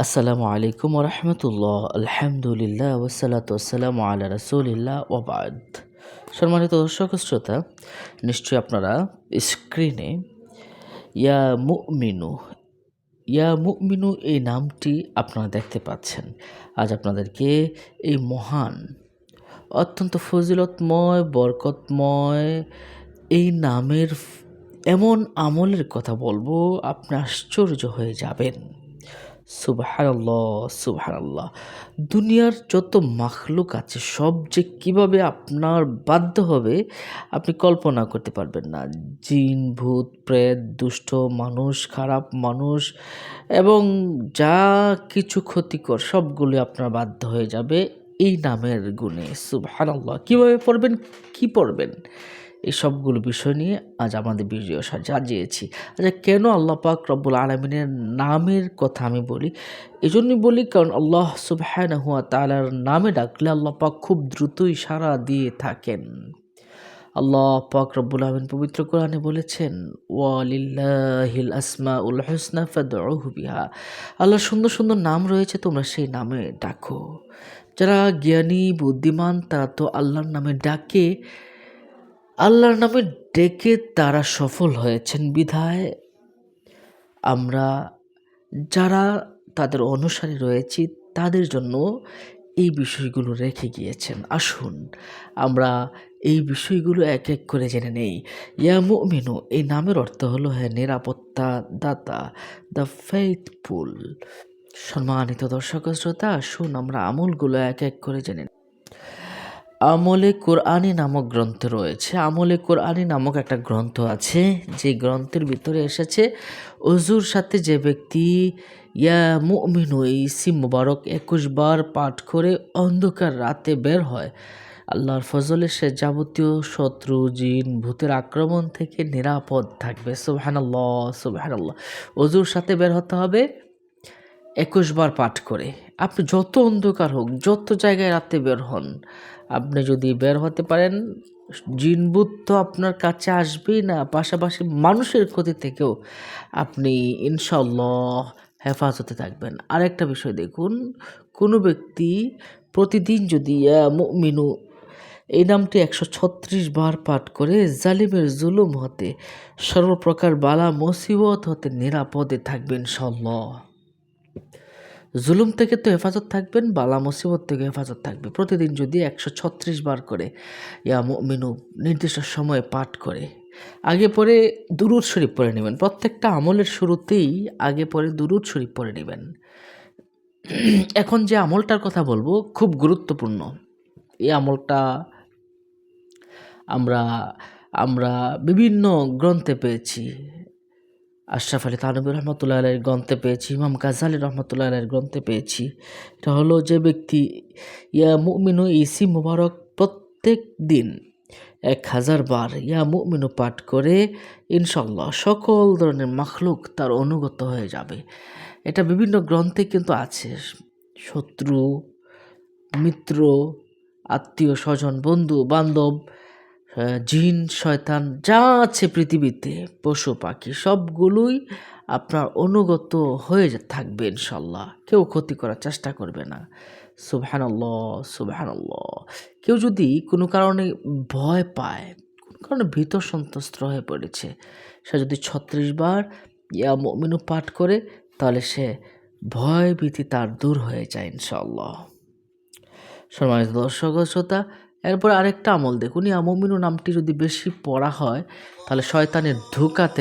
আসসালামু আলাইকুম রহমতুল্লাহ। আলহামদুলিল্লাহ ওসালাত ওসালাম আল্লাহ রসুলিল্লাহ ওবাদ সম্মানিত দর্শক শ্রোতা, নিশ্চয়ই আপনারা স্ক্রিনে ইয়া মুমিনু ইয়া মুমিনু এই নামটি আপনারা দেখতে পাচ্ছেন। আজ আপনাদেরকে এই মহান, অত্যন্ত ফজিলতময়, বরকতময় এই নামের এমন আমলের কথা বলব, আপনি আশ্চর্য হয়ে যাবেন। সুবহানাল্লাহ সুবহানাল্লাহ। দুনিয়ার যত মাখলুক আছে, সব যে কীভাবে আপনার বাধ্য হবে, আপনি কল্পনা করতে পারবেন না। জিন, ভূত, প্রেত, দুষ্ট, মানুষ, খারাপ মানুষ এবং যা কিছু ক্ষতিকর, সবগুলো আপনার বাধ্য হয়ে যাবে এই নামের গুণে। সুবহানাল্লাহ। কীভাবে পড়বেন? কি পড়বেন? এই সবগুলো বিষয় নিয়ে আজ আমাদের ভিডিও সাজিয়েছি। আচ্ছা কেন আল্লাহ পাক রব্বুল আলমিনের নামের কথা আমি বলি? এই জন্যই বলি কারণ আল্লাহ সুবহান হুয়া তালার নামে ডাকলে আল্লাহ পাক খুব দ্রুতই সাড়া দিয়ে থাকেন। আল্লাহ পাক রব্বুল আলমিন পবিত্র কোরআনে বলেছেন, ওয়ালিল্লাহিল আসমা উল হোসনা বিহা। আল্লাহর সুন্দর সুন্দর নাম রয়েছে, তোমরা সেই নামে ডাকো। যারা জ্ঞানী, বুদ্ধিমান, তারা তো আল্লাহর নামে ডাকে। আল্লাহর নামে ডেকে তারা সফল হয়েছেন। বিধায় আমরা যারা তাদের অনুসারী রয়েছি, তাদের জন্য এই বিষয়গুলো রেখে গিয়েছেন। আসুন, আমরা এই বিষয়গুলো এক এক করে জেনে নেই। ইয়ামু মিনু এই নামের অর্থ হলো হ্যাঁ নিরাপত্তা দাতা দ্য ফেইথফুল। সম্মানিত দর্শক শ্রোতা, আসুন, আমরা আমলগুলো এক এক করে জেনে আমলে কোরআনি নামক গ্রন্থ রয়েছে। আমলে কোরআনি নামক একটা গ্রন্থ আছে, যে গ্রন্থের ভিতরে এসেছে অজুর সাথে যে ব্যক্তি, ইয়া মুমিনু, এই সিম মুবারক, একুশ বার পাঠ করে অন্ধকার রাতে বের হয়। আল্লাহর ফজলে সে যাবতীয় শত্রু, জিন, ভূতের আক্রমণ থেকে নিরাপদ থাকবে। সুবহানাল্লাহ সুবহানাল্লাহ। অজুর সাথে বের হতে হবে। একুশ বার পাঠ করে। আপনি যত অন্ধকার হোক, যত জায়গায় রাতে বের হন, আপনি যদি বের হতে পারেন, জিনবুত তো আপনার কাছে আসবেই না, পাশাপাশি মানুষের ক্ষতি থেকেও আপনি ইনশাল্লাহ হেফাজতে থাকবেন। আরেকটা বিষয় দেখুন, কোনো ব্যক্তি প্রতিদিন যদি মিনু এই নামটি একশো ছত্রিশ বার পাঠ করে, জালিমের জুলুম হতে, সর্বপ্রকার বালা মুসিবত হতে নিরাপদে থাকবেন সল্লাহ জুলুম থেকে তো হেফাজত থাকবেন, বালা মুসিবত থেকে হেফাজত থাকবে। প্রতিদিন যদি একশো ছত্রিশ বার করে ইয়া মিনু নির্দিষ্ট সময়ে পাঠ করে, আগে পরে দুরুদ শরীফ পড়ে নেবেন। প্রত্যেকটা আমলের শুরুতেই আগে পরে দুরুদ শরীফ পড়ে নেবেন। এখন যে আমলটার কথা বলব, খুব গুরুত্বপূর্ণ। এই আমলটা আমরা আমরা বিভিন্ন গ্রন্থে পেয়েছি। আশরাফ আলী তানবী রহমতুল্লাহ আলের গ্রন্থে পেয়েছি, ইমাম গাজালি রহমতুল্লাহ আলের গ্রন্থে পেয়েছি। এটা হলো যে ব্যক্তি, ইয়া মুমিনু ইসি মুবারক প্রত্যেক দিন এক হাজার বার ইয়া মুমিনু পাঠ করে ইনশাল্লাহ সকল ধরনের মাখলুক তার অনুগত হয়ে যাবে। এটা বিভিন্ন গ্রন্থে কিন্তু আছে। শত্রু, মিত্র, আত্মীয় স্বজন, বন্ধু, বান্ধব জিন, শয়তান, যা আছে পৃথিবীতে, পশু, পাখি, সবগুলোই আপনার অনুগত হয়ে থাকবে ইনশাল্লাহ কেউ ক্ষতি করার চেষ্টা করবে না। সুবহানাল্লাহ সুবহানাল্লাহ। কেউ যদি কোনো কারণে ভয় পায়, কোনো কারণে ভীত সন্তুষ্ট হয়ে পড়েছে, সে যদি ছত্রিশ বার ইয়া মমিনু পাঠ করে, তাহলে সে ভয় ভীতি তার দূর হয়ে যায় ইনশাল্লাহ সম্মানিত দর্শক শ্রোতা এরপর আরেকটা আমল দেখুন। আমমিনু নামটি যদি বেশি পড়া হয় তাহলে শয়তানের ধোকাতে